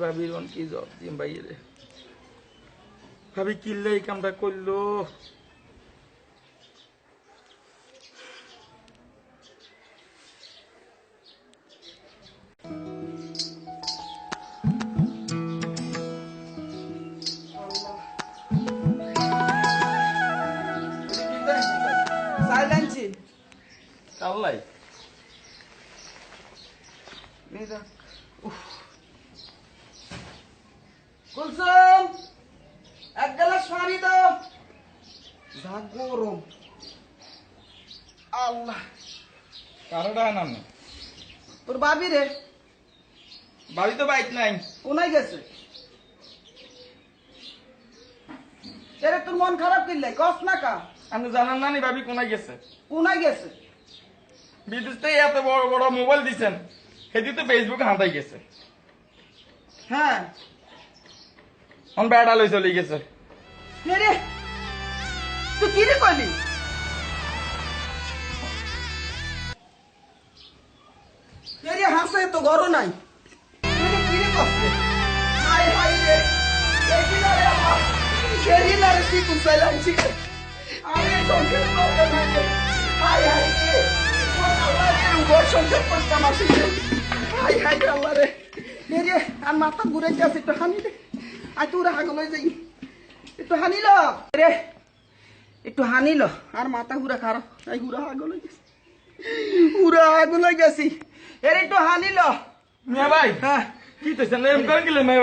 ভাবির অন কি জব দিম বাইরে ভাবি কিনলে এই কামটা করল? কাল্লাই কুলসুম এক গ্লাস পানি দাও। যা গরম। আল্লাহ। কারোটা নাম তোর বাবি রে? ভাবি তো বাইক নাই। কোনাই গেছে? এরে তোর মন খারাপ করলে কস না কা। আপনি জানান না নি ভাবি কোনায় গেছে। কোনাই গেছে? থেকে এত বড় বড় মোবাইল দিছেন সেটি তো ফেসবুকে হাঁটাই গেছে। হ্যাঁ। অন বেড়া লই চলে গেছে। রে। তুই কি রে কইলি? কে রে হাসে তো গরো নাই। কে কি রে কসে হাই হাই রে। কে রে আমার। না রে তুই কুসাইলাম ছি আমি সংসার করতে নাই রে হাই হাই রে ও আল্লাহ রে। ঘর সংসার করতাম আসি হাই হাই আল্লাহ রে রে আর মাথা ঘুরে যাচ্ছে একটু হানি রে আর মাথা হুরা খারাপ এই হুরা আগল গেছি গেছি এর একটু হানিল মিয়া ভাই হ্যাঁ কি তো এরকম করেন গেলে মেয়ে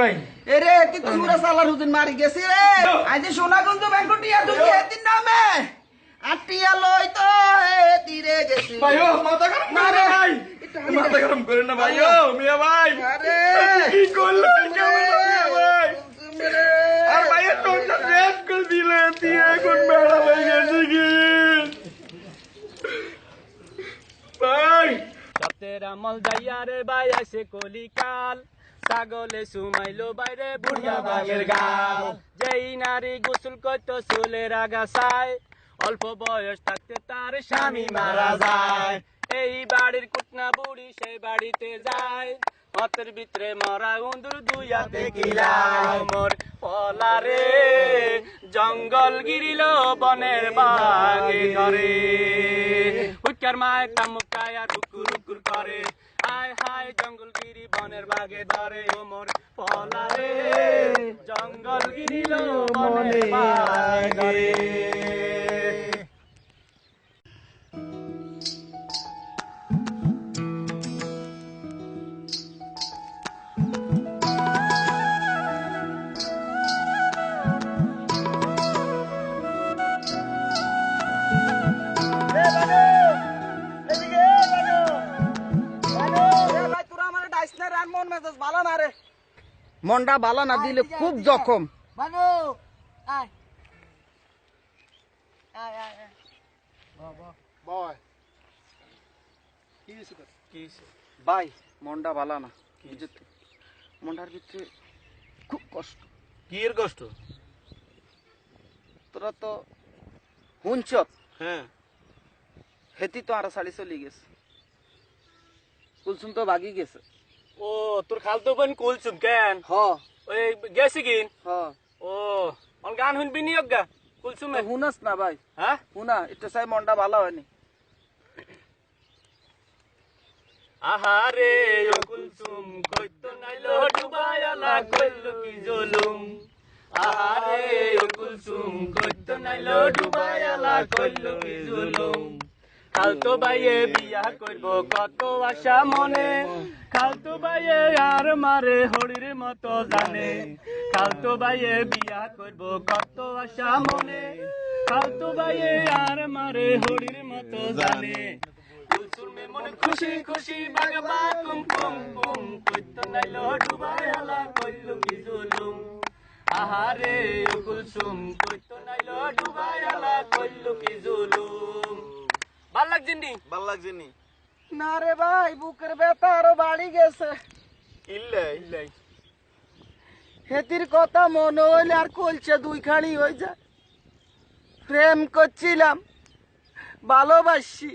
কি তুই হুরা সালার হুদিন মারি গেছি রে আজ সোনাগঞ্জ ব্যাংক টিয়া তুই এদিন নামে আর টিয়া লই তো এ তীরে গেছি। ভাই ও মাথা গরম করে রে। না ভাই। একটু হানি মাথা গরম করে না ভাই ও মিয়া ভাই। আরে কি করল? ভাই রে। আর ভাইয়ের টোনটা শেষ করে দিলে দিয়ে এখন বেড়া হয়ে গেছে কি? ভাই। রাতের আমল যাইয়া রে ভাই আসে কলিকাল। ছাগলে সুমাইলো বাইরে বুড়িয়া বাগের গাল। যেই নারী গোসল করতো চুলের আগাছায় অল্প বয়স থাকতে তার স্বামী মারা যায়। এই বাড়ির কুটনা বুড়ি সেই বাড়িতে যায়। হাতের ভিতরে মরা উন্দুর দুই হাতে গিলায়। মোর পলারে জঙ্গল গিরিল বনের বাগে ধরে উচ্চার মায় তামুকায় কুকুর কুকুর করে। হায় জঙ্গল গিরি বনের বাগে ধরে ওমর মোর পলারে জঙ্গল গিরিল বনের বাগে মন মেজাজ ভালো না রে? মনটা ভালো না দিলে খুব জখম। আয়। আয় আয় আয়। ভাই মনটা ভালো না। মনটার ভিতরে খুব কষ্ট। কি এর কষ্ট? তোরা তো হুঞ্চ হ্যাঁ। হেতি তো আর শাড়ি চলে গেছে। কুলসুম তো ভাগি গেছে। ও তোর খালতো বোন কুলছুম কেন? হ। ওই গেছে কিন হ। ও অন গান শুনবি নি গা? কুলছুমে হুনাস না। ভাই। হ্যাঁ? হুনা একটু চাই মনটা ভালো হয়নি আহারে ও কুলসুম কইতো নাইলো ডুবায়ালা কইলো কি জুলুম? আহারে ও কুলসুম কইতো নাইলো ডুবায়ালা কইলো কি জুলুম? খালতো বাইয়ে বিয়া করব, কত আশা মনে। খালতো বাইয়ে আর মারে হরির মতো জানে। খালতো বাইয়ে বিয়া করব, কত আশা মনে। খালতো বাইয়ে আর মারে হরির মতো জানে। খুশি খুশি, বাগবা, কুম কুম কুম। কইতো নাইলো ডুবায়ালা কইলো কি আহারে কুলসুম লাগছে নি না রে ভাই বুকের ব্যথা আরও বাড়ি গেছে। ইল্লে ইল্লে। হেতির কথা মনে হইলে আর কলছে দুই খাড়ি হয়ে যায়। প্রেম করছিলাম ভালোবাসি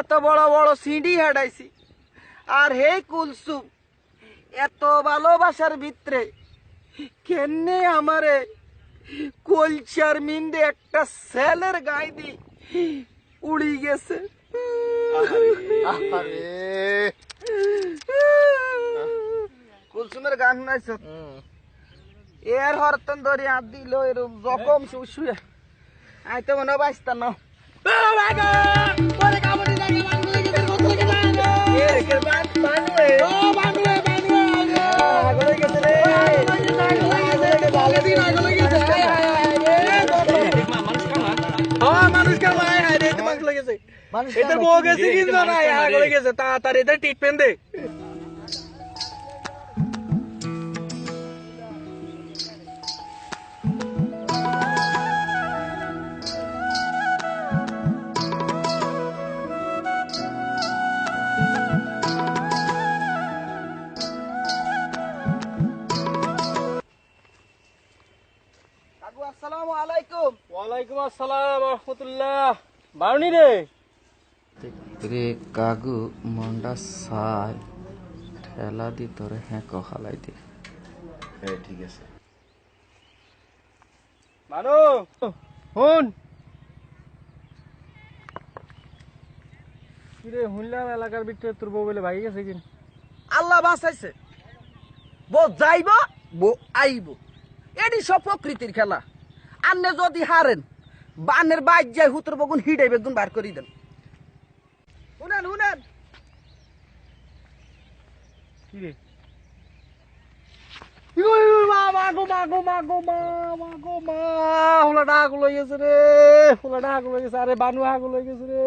এত বড় বড় সিঁড়ি হাঁটাইছি। আর হে কুলসুম এত ভালোবাসার ভিতরে কেনে আমারে কলচার মিন্দে একটা সেলের গায়ে দি উড়ি গেছে? কুলসুমের গান শুনাইছ? এর হরতন ধরে হাত দিল এরম জখম শুয়ে আই তো মনে বাঁচতাম না। এদের বউ গেছে কিন্তু না আগলে গেছে। তাড়াতাড়ি এদের ট্রিটমেন্ট দে। আসসালামু আলাইকুম। ওয়ালাইকুম আসসালাম রহমতুল্লাহ। বারুনি রে। রে কাগু মন্ডা সাই ঠেলা দি তোরে হ্যাঁ কহালাই দে মানু! হুন কিরে শুনলাম এলাকার ভিতরে তোর বউ বলে ভাই গেছে কিন আল্লাহ বাঁচাইছে। বো যাইব বো আইব। এটি সব প্রকৃতির খেলা। আন্নে যদি হারেন বানের বাইর যায় হুতর বগুন হিডে বেগুন বার করি দেন। শুনেন শুনেন কি রে মা গো মা গো মা গো মা মা গো মা। হোলা ডাক লই গেছে রে হোলা ডাক লই গেছে আরে বানু হাগ লই গেছে রে।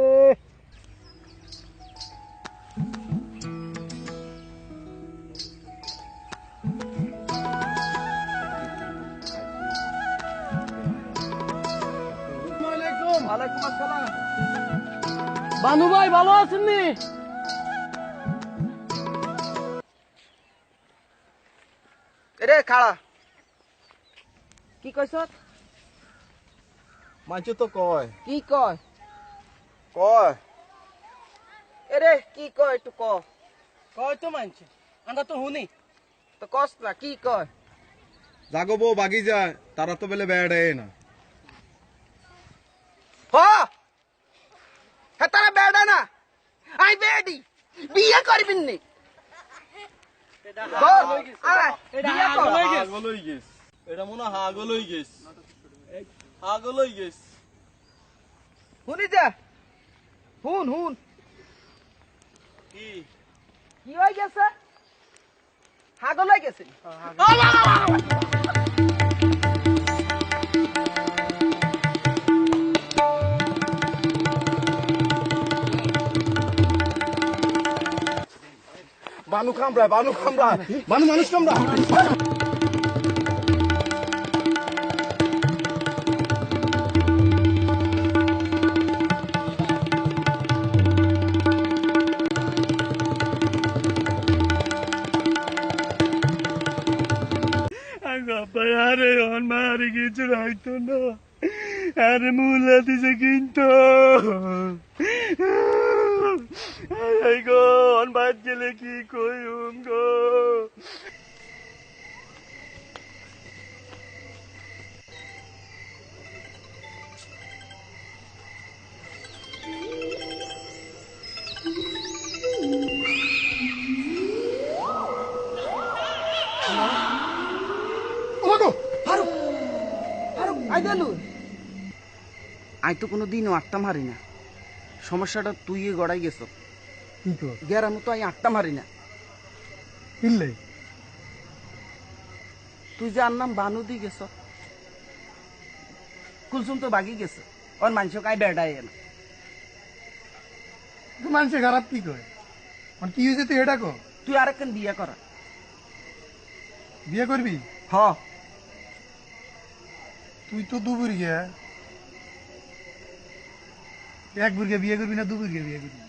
বানু ভাই ভালো আছেন নি? রে খাড়া কি কইছ? তো কয়। কি কয়? কয়। এরে কি কয় একটু ক। কয় তো মানছে আমরা তো হুনি তো কস না কি কয়? জাগো বউ বাগি যায়। তারা তো বেলে বেড়ে না। হ্যাঁ তারা বেড়া না আই বেডি বিয়ে করবিন নি। এটা মনে গেছ। হাগলই গেছ। শুনি যা। হুন হুন কি? কি হয়ে গেছে? হাগল হয়ে গেছে। বানু কামড়ায় বানু কামড়ায়, বানু মানুষ কামড়ায়। আরে অন মারে কিছু রাখতো না। আরে মুলা দিছে কিন্তু। এই গো অন বাদ গেলে কি কইম গো? আই তো কোনো দিনও আটটা মারি না। সমস্যাটা তুই গড়াই গেছ। গেরামো তো আই আটটা মারি না। তুই যে আর নাম বানু দি গেছ। কুলসুম তো বাগি গেছে। ওর মানুষ কাই বেড়াই না। মানুষে খারাপ কি কয়? মানে কি হয়েছে তুই এটা কো তুই আরেকখান বিয়ে করা। বিয়ে করবি? হ। তুই তো দু বুড়িকে এক বুড়িকে বিয়ে করবি না দু বুড়িকে বিয়ে করবি?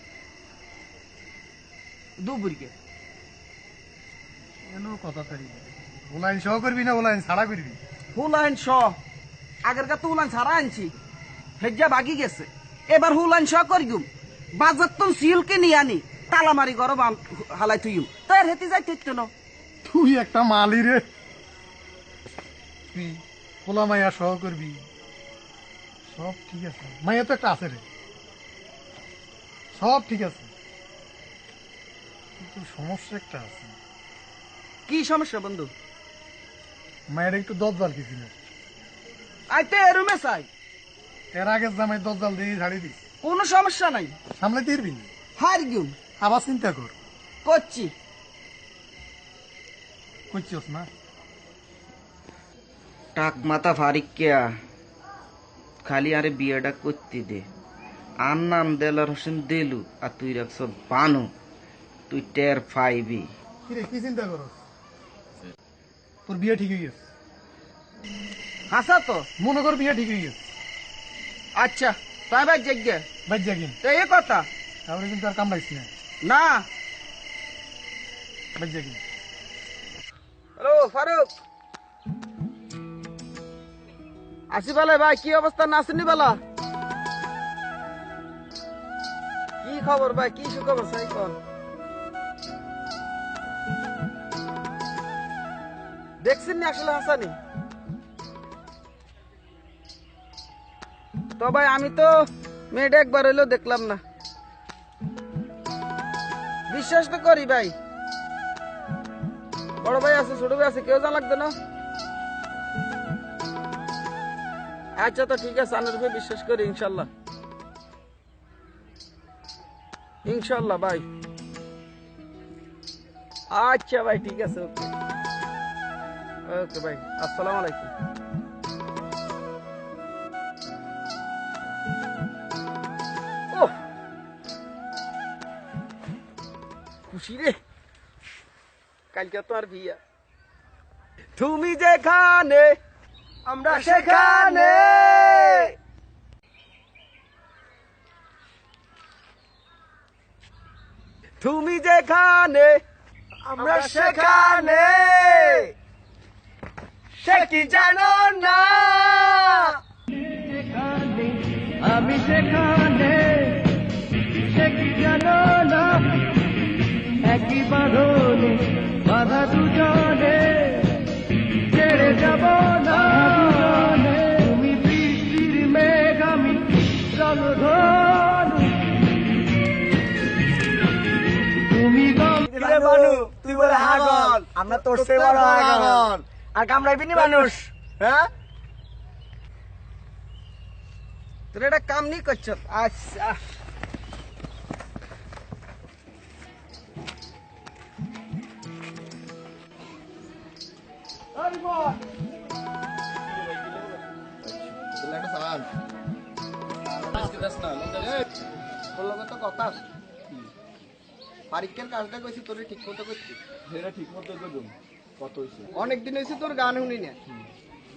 দু বুড়িকে? এনো কথা তারি ওলাইন সহ করবি না ওলাইন ছাড়া করবি? হুলাইন শ আগের কাছে উলাইন ছাড়া আনছি। হেজ্জা বাগি গেছে। এবার হুলান শ করিগুম বাজার তো সিলকে নিয়ে আনি। তালামারি গরম হালাই তুইম তো এর হেতি যাই তুই ন তুই একটা মালি রে। তুই পোলা মাইয়া সহ করবি। সব ঠিক আছে। মাইয়া তো একটা আছে রে। সব ঠিক আছে। কিন্তু সমস্যা একটা আছে। কি সমস্যা বন্ধু? মায়ের একটু দজ্জাল কিছু না আইতে রুমে চাই। এর আগে জামাই দজ্জাল দিয়ে ঝাড়ি দিস কোনো সমস্যা নাই। সামলে দিরবি হার গিউম আবার চিন্তা কর। করছি। করছিস না? টাক মাথা ফারিকিয়া খালি আরে বিয়েটা করতে দে। আর নাম দেলার হোসেন দেলু আর তুই রাখছ বানু। তুই টের কিরে কি চিন্তা করস? তোর বিয়ে ঠিক হয়ে গেছে। হাসা তো মনে কর বিয়ে ঠিক হয়ে গেছে। আচ্ছা তাই ভাই জেগে বাদ যাগিন তো এ কথা? তারপরে কিন্তু আর কামড়াইছি না। না। বাদ যাগিন হ্যালো ফারুক। আসি বেলা ভাই কি অবস্থা? না আসেনি বেলা খবর ভাই, কি সুখবর সাই কর দেখছেন নি আসলে হাসানি? তো ভাই, আমি তো মেয়েটা একবার হইলেও দেখলাম না। বিশ্বাস তো করি ভাই। বড় ভাই আছে, ছোট ভাই আছে, কেউ যা লাগবে না। আচ্ছা তো ঠিক আছে আনের বিশ্বাস করি, ইনশাল্লাহ। ইনশাল্লাহ ভাই আচ্ছা ভাই ঠিক আছে ওকে ওকে ভাই আসসালামু আলাইকুম ওহ খুশি রে কালকে তো আর বিয়া তুমি যেখানে আমরা সেখানে তুমি যেখানে আমরা সেখানে। সে কি জানো না? আমি সেখানে। বলে হাগল। আমরা তোর সে বড় হাগল। আর কামড়াইবি নি মানুষ? হ্যাঁ? তোর এটা কাম নি করছ। আচ্ছা। কথা আছে কাজটা কইছি তোরে ঠিক মতো করছি সেটা ঠিক মতো করুন কত হয়েছে অনেক দিন হইছে তোর গান শুনি না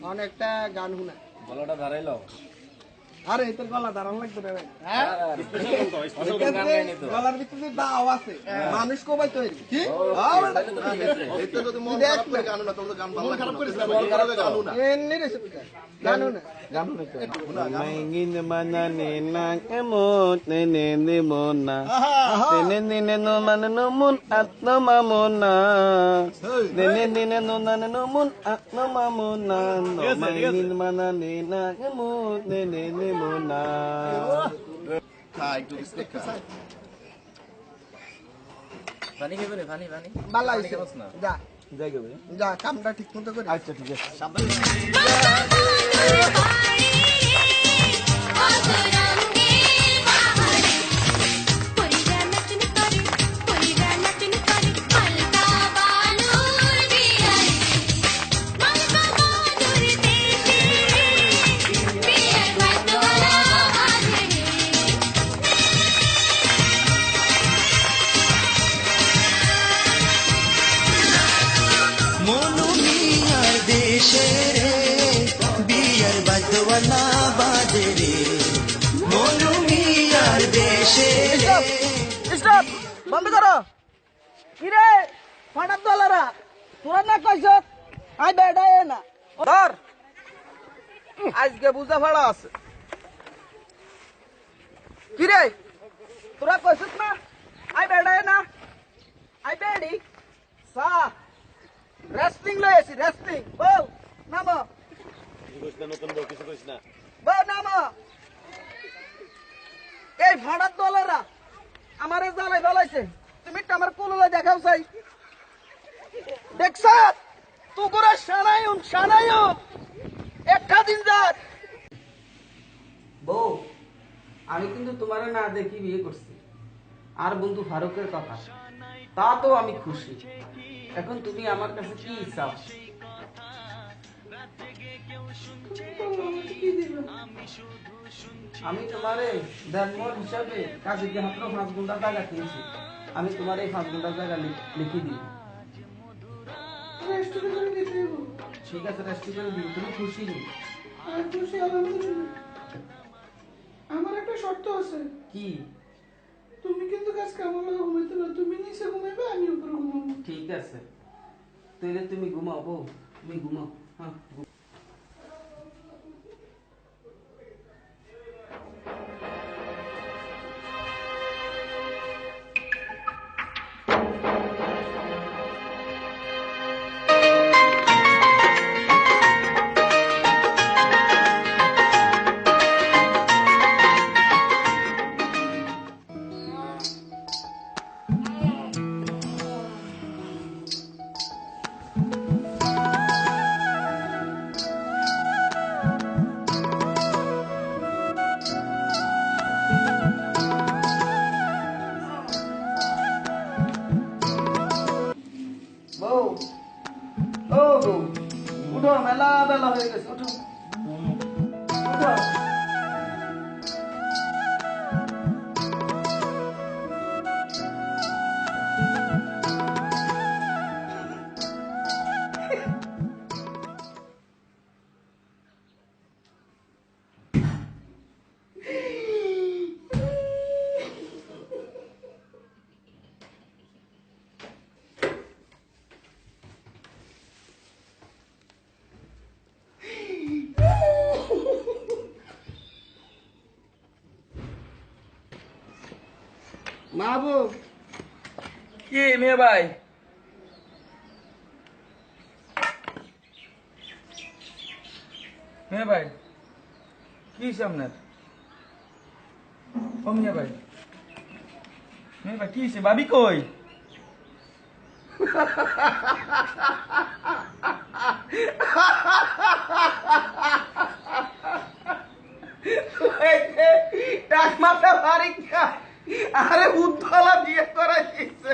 অনেকটা গান শুনা। গলাটা দাঁড়াইলাও আরে তোর গলা দাঁড়ান লাগবে রে ভাই হ্যাঁ? গলার ভিতরে দাও আছে মানুষ কবাই তৈরি কি এমনি রে সুবিধা গান শুনা Maingin mana nenang emot nene nemona nene nene no mana no mun at no mamona nene nene no nane no mun at no mamona no maingin mana nenang emot nene nemona ভালো হইছে। যা। যা কামটা ঠিক মতো করে। আচ্ছা ঠিক আছে। মনু মনু বন্ধ করো কি রে ফাটার দলারা তোরা না কইছ আই বেডায় না ধর আজকে বুঝা ফাড়া আছে কি রে তোরা কইছিস না আই বেড়ায় না আই বেড়ি সা রেস্টিং লয়েছি রেস্টিং বল নামো নতুন বউ কিছু কইস না এই ভাড়ার দলেরা আমারে জ্বালাই ফেলাইছে। তুমি আমার কুলুলে দেখাও চাই। দেখছ? তুকুরা সানায়ুন সানায়ুন একটা দিন যাক। বউ, আমি কিন্তু তোমার না দেখি বিয়ে করছি। আর বন্ধু ফারুকের কথা, তা তো আমি খুশি। এখন তুমি আমার কাছে কি চাও? আমি তোমারে দেনমোর হিসাবে কাজে মাত্র পাঁচ ঘণ্টা জায়গা কিনছি আমি তোমার এই পাঁচ ঘণ্টা জায়গা লিখে দিই ঠিক আছে রেস্টি করে দিই তুমি খুশি নেই। আমার একটা শর্ত আছে। কি? তুমি কিন্তু কাজ কেমন ঘুমাইতে না তুমি নিচে ঘুমাইবে আমি উপরে ঘুমাবো। ঠিক আছে। তাহলে তুমি ঘুমাও বউ। তুমি ঘুমাও। হ্যাঁ মাহবুব। কি মেয়ে ভাই? মেয়ে ভাই কি আপনার? ও মেয়ে ভাই মেয়ে ভাই কি ভাবি কই? টাক মাথা বাড়ি আরে উদ্দলা বিয়ে করা শিখছে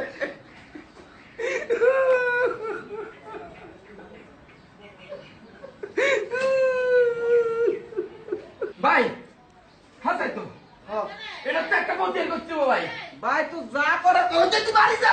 ভাই হাসাই তো। হ্যাঁ। এটা তো একটা বউ করছি করছে ভাই। ভাই তুই যা করা। তো যদি বাড়ি যা